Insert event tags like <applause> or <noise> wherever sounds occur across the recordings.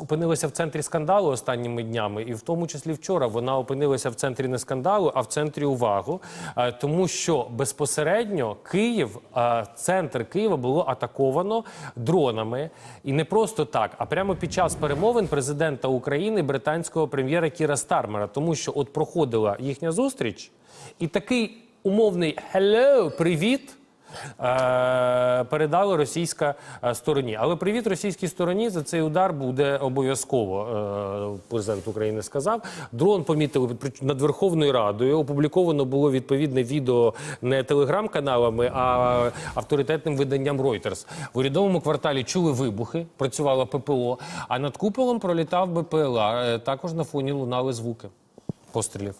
опинилася в центрі скандалу останніми днями, і в тому числі вчора вона опинилася в центрі не скандалу, а в центрі увагу, е, тому що безпосередньо Київ, е, центр Києва було атаковано дронами, і не просто так, а прямо під час перемовин президента України, британського прем'єра Кіра Стармера, тому що от проходила їхня зустріч, і такий умовний «hello», привіт. Е, Передала російська е, стороні, але привіт російській стороні за цей удар буде обов'язково. е, Президент України сказав. Дрон помітили над Верховною Радою. Опубліковано було відповідне відео не телеграм-каналами, а авторитетним виданням Reuters. В урядовому кварталі чули вибухи, працювала ППО, а над куполом пролітав БПЛА. Також на фоні лунали звуки пострілів.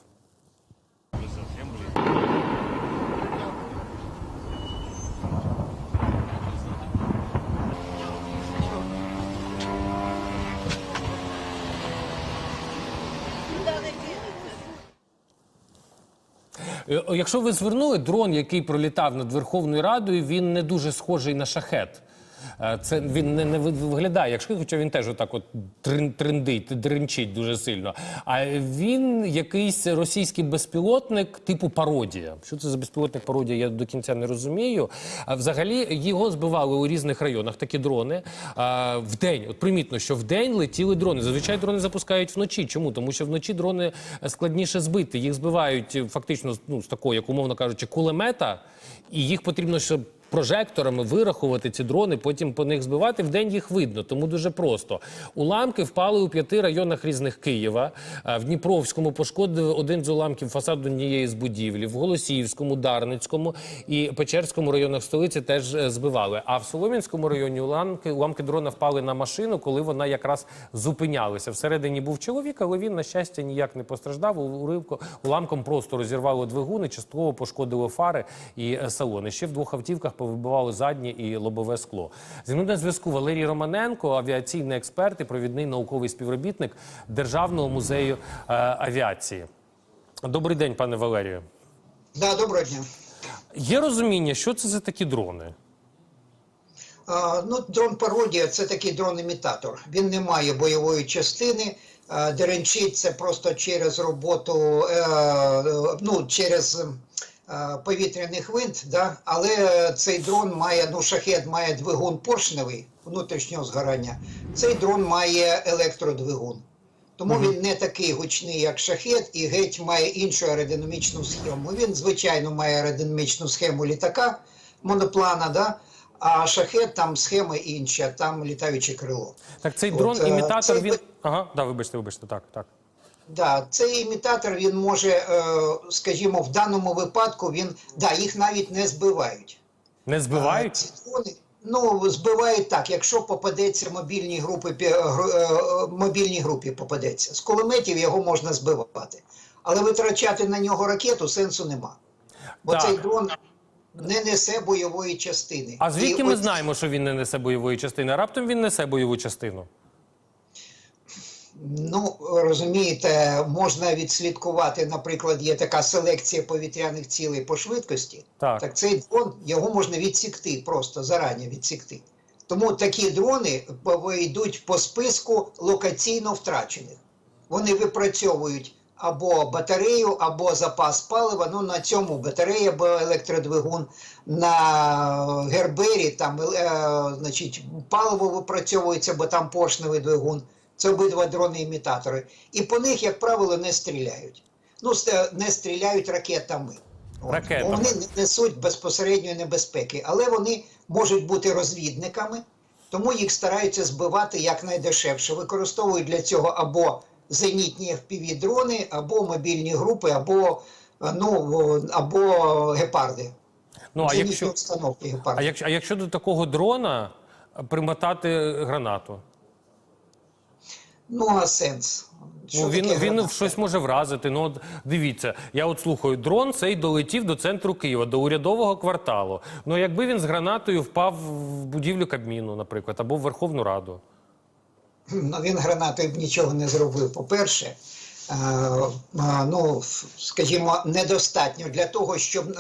Якщо ви звернули дрон, який пролітав над Верховною Радою, він не дуже схожий на шахет. Е, Це він не, не виглядає як шахет, хоча він теж отак от трин- триндить, дринчить дуже сильно. А він якийсь російський безпілотник типу пародія. Що це за безпілотник пародія? Я до кінця не розумію. А взагалі його збивали у різних районах такі дрони. А, в день, от примітно, що в день летіли дрони. Зазвичай дрони запускають вночі. Чому? Тому що вночі дрони е, складніше збити. Їх збивають е, фактично ну, з такого, як умовно кажучи, кулемета, і їх потрібно, щоб прожекторами вирахувати ці дрони, потім по них збивати. Вдень їх видно, тому дуже просто. Уламки впали у п'яти районах різних Києва. В Дніпровському пошкодив один з уламків фасаду однієї з будівлі, в Голосіївському, Дарницькому і Печерському районах столиці теж е, збивали. А в Солом'янському районі уламки, уламки дрона впали на машину, коли вона якраз зупинялася. Всередині був чоловік, але він, на щастя, ніяк не постраждав. Уривко уламком просто розірвало двигуни, частково пошкодило фари і е, салони. Ще в двох автівках повибивало заднє і лобове скло. Зі мною на зв'язку Валерій Романенко, авіаційний експерт і провідний науковий співробітник Державного музею е, авіації. Добрий день, пане Валерію. Да, доброго дня. Є розуміння, що це за такі дрони? А, ну, дрон пародія це такий дрон-імітатор. Він не має бойової частини. Деренчить це просто через роботу, е, ну, через е, повітряний гвинт, да? але цей дрон має, ну, шахет має двигун поршневий внутрішнього згорання. Цей дрон має електродвигун. Тому він не такий гучний, як шахет, і геть має іншу аеродинамічну схему. Він, звичайно, має аеродинамічну схему літака, моноплана, да? а шахет там схема інша, там літаюче крило. Так цей дрон е, Він ага, да, вибачте, вибачте, так, так. Да, цей імітатор він може, е, скажімо, в даному випадку він да, їх навіть не збивають. Не збивають? ці дрони, Ну, збивають так, якщо попадеться мобільній групи, гру- е, мобільній групі попадеться. З кулеметів його можна збивати. Але витрачати на нього ракету сенсу нема. Бо Так. цей дрон не несе бойової частини. А звідки І ми от- знаємо, що він не несе бойової частини? Раптом він несе бойову частину. Ну, розумієте, можна відслідкувати, наприклад, є така селекція повітряних цілей по швидкості. Так. цей дрон його можна відсікти, просто зарані відсікти. Тому такі дрони йдуть по списку локаційно втрачених. Вони випрацьовують або батарею, або запас палива. Ну на цьому батарея або електродвигун, на гербері там е, значить, паливо випрацьовується, бо там поршневий двигун. Це обидва дрони-імітатори. І по них, як правило, не стріляють. Ну, не стріляють ракетами. Ракетами. Вони не несуть безпосередньої небезпеки, але вони можуть бути розвідниками, тому їх стараються збивати якнайдешевше. Використовують для цього або зенітні FPV-дрони, або мобільні групи, або, е, ну, або гепарди. Ну а якщо, установки гепарди. а якщо, а якщо до такого дрона примотати гранату? Ну, а сенс. Що Ну, він, таке він щось може вразити. Ну, от дивіться, я от слухаю, дрон цей долетів до центру Києва, до урядового кварталу. Ну, якби він з гранатою впав в будівлю Кабміну, наприклад, або в Верховну Раду. Ну, він гранатою б нічого не зробив. По-перше, е, е, ну, скажімо, недостатньо для того, щоб е,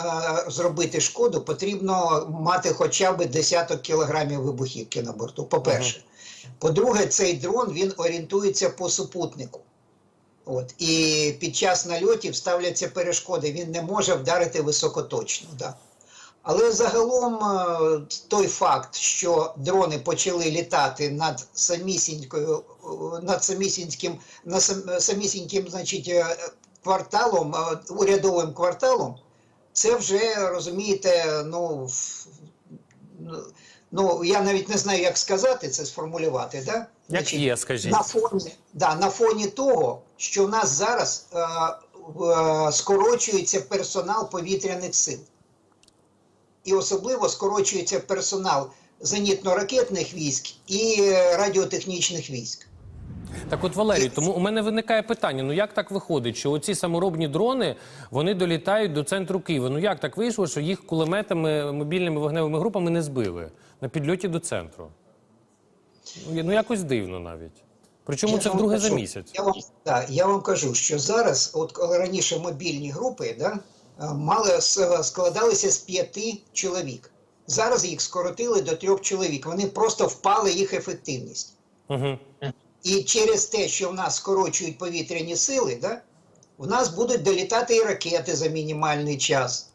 зробити шкоду, потрібно мати хоча б десяток кілограмів вибухівки на борту. По-перше. По-друге, цей дрон він орієнтується по супутнику. От. І під час нальотів ставляться перешкоди, він не може вдарити високоточно. Да. Але загалом е, той факт, що дрони почали літати над самісінькою, е, над самісіньким, сам- самісіньким значить, е, кварталом, урядовим кварталом, це вже розумієте, ну, в- ну я навіть не знаю, як сказати це, сформулювати. Да? Як є, скажіть. На фоні, да, на фоні того, що в нас зараз е, е, скорочується персонал повітряних сил. І особливо скорочується персонал зенітно-ракетних військ і радіотехнічних військ. Так от, Валерій, тому у мене виникає питання: ну як так виходить, що оці саморобні дрони вони долітають до центру Києва? Ну як так вийшло, що їх кулеметами, мобільними вогневими групами не збили на підльоті до центру? Ну, Ну якось дивно навіть. Причому Я це вдруге за місяць. Я вам, да, я вам кажу, що зараз, от коли раніше мобільні групи да, е, мали складалися з п'яти чоловік. Зараз їх скоротили до трьох чоловік. Вони просто впали їх ефективність. Угу. І через те, що в нас скорочують повітряні сили, да, в нас будуть долітати і ракети за мінімальний час.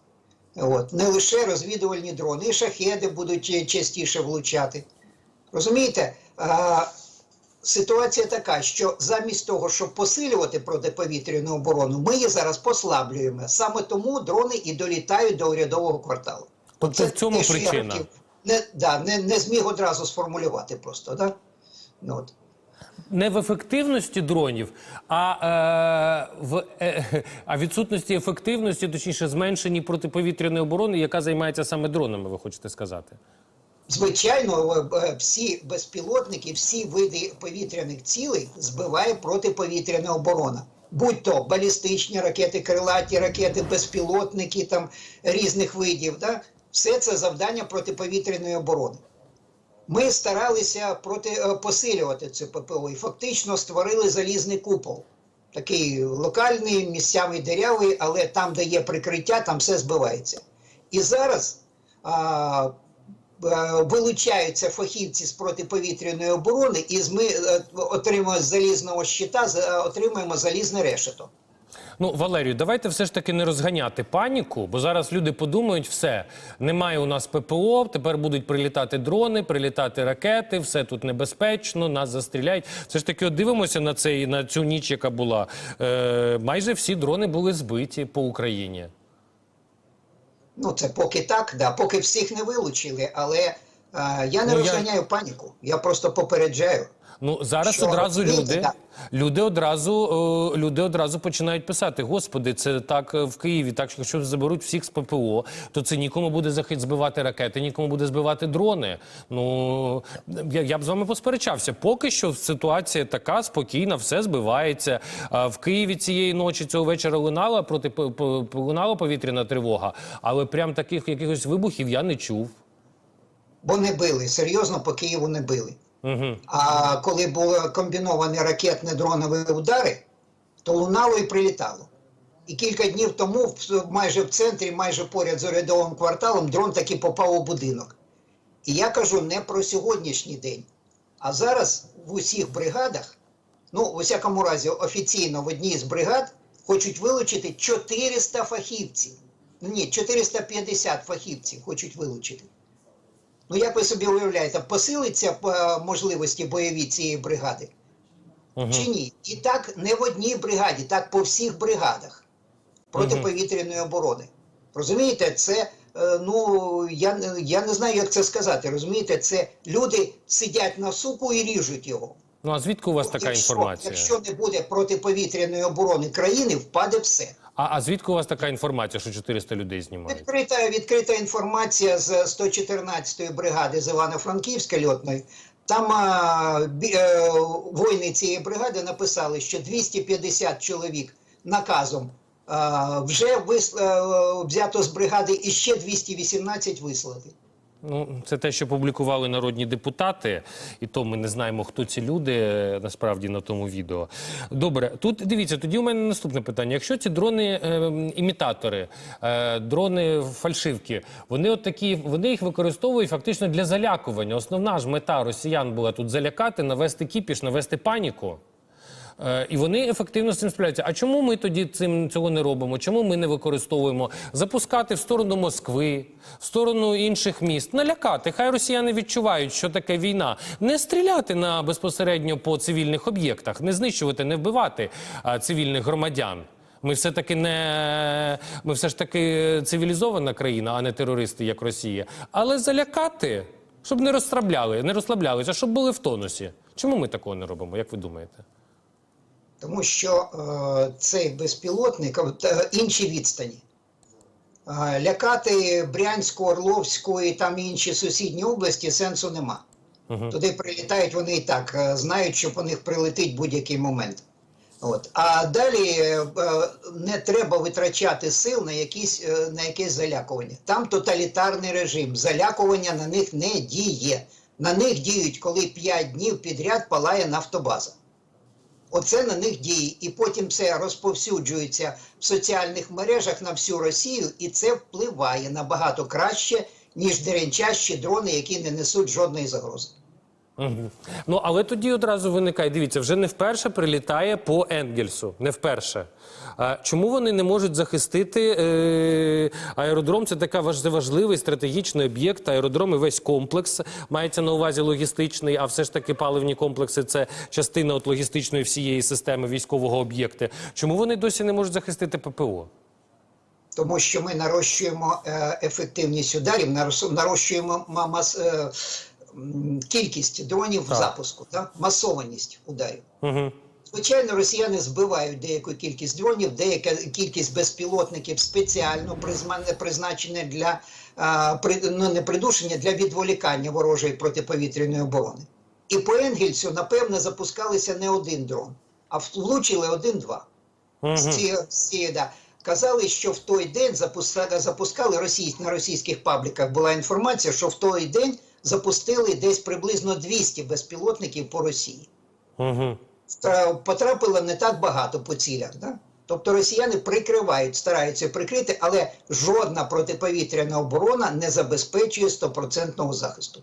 От. Не лише розвідувальні дрони, і шахеди будуть е, частіше влучати. Розумієте, а, ситуація така, що замість того, щоб посилювати протиповітряну оборону, ми її зараз послаблюємо. Саме тому дрони і долітають до урядового кварталу. Тобто в цьому те, що я причина. Не, да, не, не зміг одразу сформулювати просто. Да? Ну, От. Не в ефективності дронів, а е, в е, <laughs> а відсутності ефективності, точніше, зменшенні протиповітряної оборони, яка займається саме дронами, ви хочете сказати? Звичайно, е, е, всі безпілотники, всі види повітряних цілей збиває протиповітряна оборона. Будь то балістичні ракети, крилаті ракети, безпілотники там різних видів. Да? Все це завдання протиповітряної оборони. Ми старалися проти, е, посилювати це ППО і фактично створили залізний купол. Такий локальний, місцями дирявий, але там, де є прикриття, там все збивається. І зараз а, е, вилучаються фахівці з протиповітряної оборони, і ми е, отримуємо з залізного щита, отримуємо залізне решето. Ну, Валерію, давайте все ж таки не розганяти паніку, бо зараз люди подумають, все, немає у нас ППО, тепер будуть прилітати дрони, прилітати ракети, все тут небезпечно, нас застріляють. Все ж таки, от дивимося на цей на цю ніч, яка була. Е, майже всі дрони були збиті по Україні. Ну, це поки так, да, поки всіх не вилучили, але е, я не Ну, я- розганяю паніку, я просто попереджаю. Ну зараз Що, одразу люди, люди одразу е, люди одразу починають писати: Господи, це так е, в Києві. Так що якщо заберуть всіх з ППО, то це нікому буде захід збивати ракети, нікому буде збивати дрони. Ну я, я б з вами посперечався. Поки що ситуація така спокійна, все збивається. В Києві цієї ночі цього вечора лунала проти лунала повітряна тривога, але прям таких якихось вибухів я не чув. Бо не били, серйозно по Києву не били. А коли були комбіновані ракетні дронові удари, то лунало і прилітало. І кілька днів тому, майже в центрі, майже поряд з урядовим кварталом, дрон таки попав у будинок. І я кажу не про сьогоднішній день. А зараз в усіх бригадах, ну, у всякому разі, офіційно в одній з бригад хочуть вилучити 400 фахівців. Ну, Ні, 450 фахівців хочуть вилучити. Ну, як ви собі уявляєте, посилиться е, можливості бойові цієї бригади? Угу. Чи ні? І так не в одній бригаді, так по всіх бригадах протиповітряної оборони. Розумієте, це, е, ну, я, я не знаю, як це сказати. Розумієте, це люди сидять на суку і ріжуть його. Ну а звідки у вас така якщо, інформація? Якщо не буде протиповітряної оборони країни, впаде все. А, а звідки у вас така інформація, що 400 людей знімають? Відкрита, відкрита інформація з 114-ї бригади з Івано-Франківська льотної. Там а, бі- е, воїни цієї бригади написали, що 250 чоловік наказом а, вже вис, е, взято з бригади і ще 218 вислати. Ну, це те, що публікували народні депутати, і то ми не знаємо, хто ці люди е, насправді на тому відео. Добре, тут дивіться, тоді у мене наступне питання. Якщо ці дрони е, імітатори, е, дрони фальшивки, вони от такі, вони їх використовують фактично для залякування. Основна ж мета росіян була тут залякати, навести кіпіш, навести паніку. Е, І вони ефективно з цим справляються. А чому ми тоді цим цього не робимо? Чому ми не використовуємо запускати в сторону Москви, в сторону інших міст, налякати? Хай росіяни відчувають, що таке війна, не стріляти на безпосередньо по цивільних об'єктах, не знищувати, не вбивати а, цивільних громадян. Ми все таки не ми все ж таки цивілізована країна, а не терористи, як Росія. Але залякати, щоб не розслабляли, не розслаблялися, щоб були в тонусі. Чому ми такого не робимо? Як ви думаєте? Тому що е, цей безпілотник інші відстані. Е, лякати Брянську, Орловську і там інші сусідні області сенсу нема. Мгм. Туди прилітають вони і так, е, знають, що по них прилетить будь-який момент. От. А далі е, не треба витрачати сил на якісь, е, на якесь залякування. Там тоталітарний режим. Залякування на них не діє. На них діють, коли 5 днів підряд палає нафтобаза. Оце на них діє, і потім це розповсюджується в соціальних мережах на всю Росію, і це впливає набагато краще, ніж деренчащі дрони, які не несуть жодної загрози. Мгм. Ну але тоді одразу виникає. Дивіться, вже не вперше прилітає по Енгельсу. Не вперше. Чому вони не можуть захистити е, аеродром? Це така важ- важливий стратегічний об'єкт. Аеродром і весь комплекс мається на увазі логістичний, а все ж таки паливні комплекси це частина от логістичної всієї системи військового об'єкта. Чому вони досі не можуть захистити ППО? Тому що ми нарощуємо е, ефективність ударів, нарощуємо мас, е, кількість дронів в запуску, так? масованість ударів. Угу. Звичайно, росіяни збивають деяку кількість дронів, деяка кількість безпілотників спеціально призначені для ну, не придушення, для відволікання ворожої протиповітряної оборони. І по Енгельсу, напевно, запускалися не один дрон, а влучили один-два. Угу. З ці, з ці, да. Казали, що в той день запускали, запускали російсь, на російських пабліках була інформація, що в той день запустили десь приблизно 200 безпілотників по Росії. Угу. Потрапило не так багато по цілях. Да? Тобто росіяни прикривають, стараються прикрити, але жодна протиповітряна оборона не забезпечує стопроцентного захисту.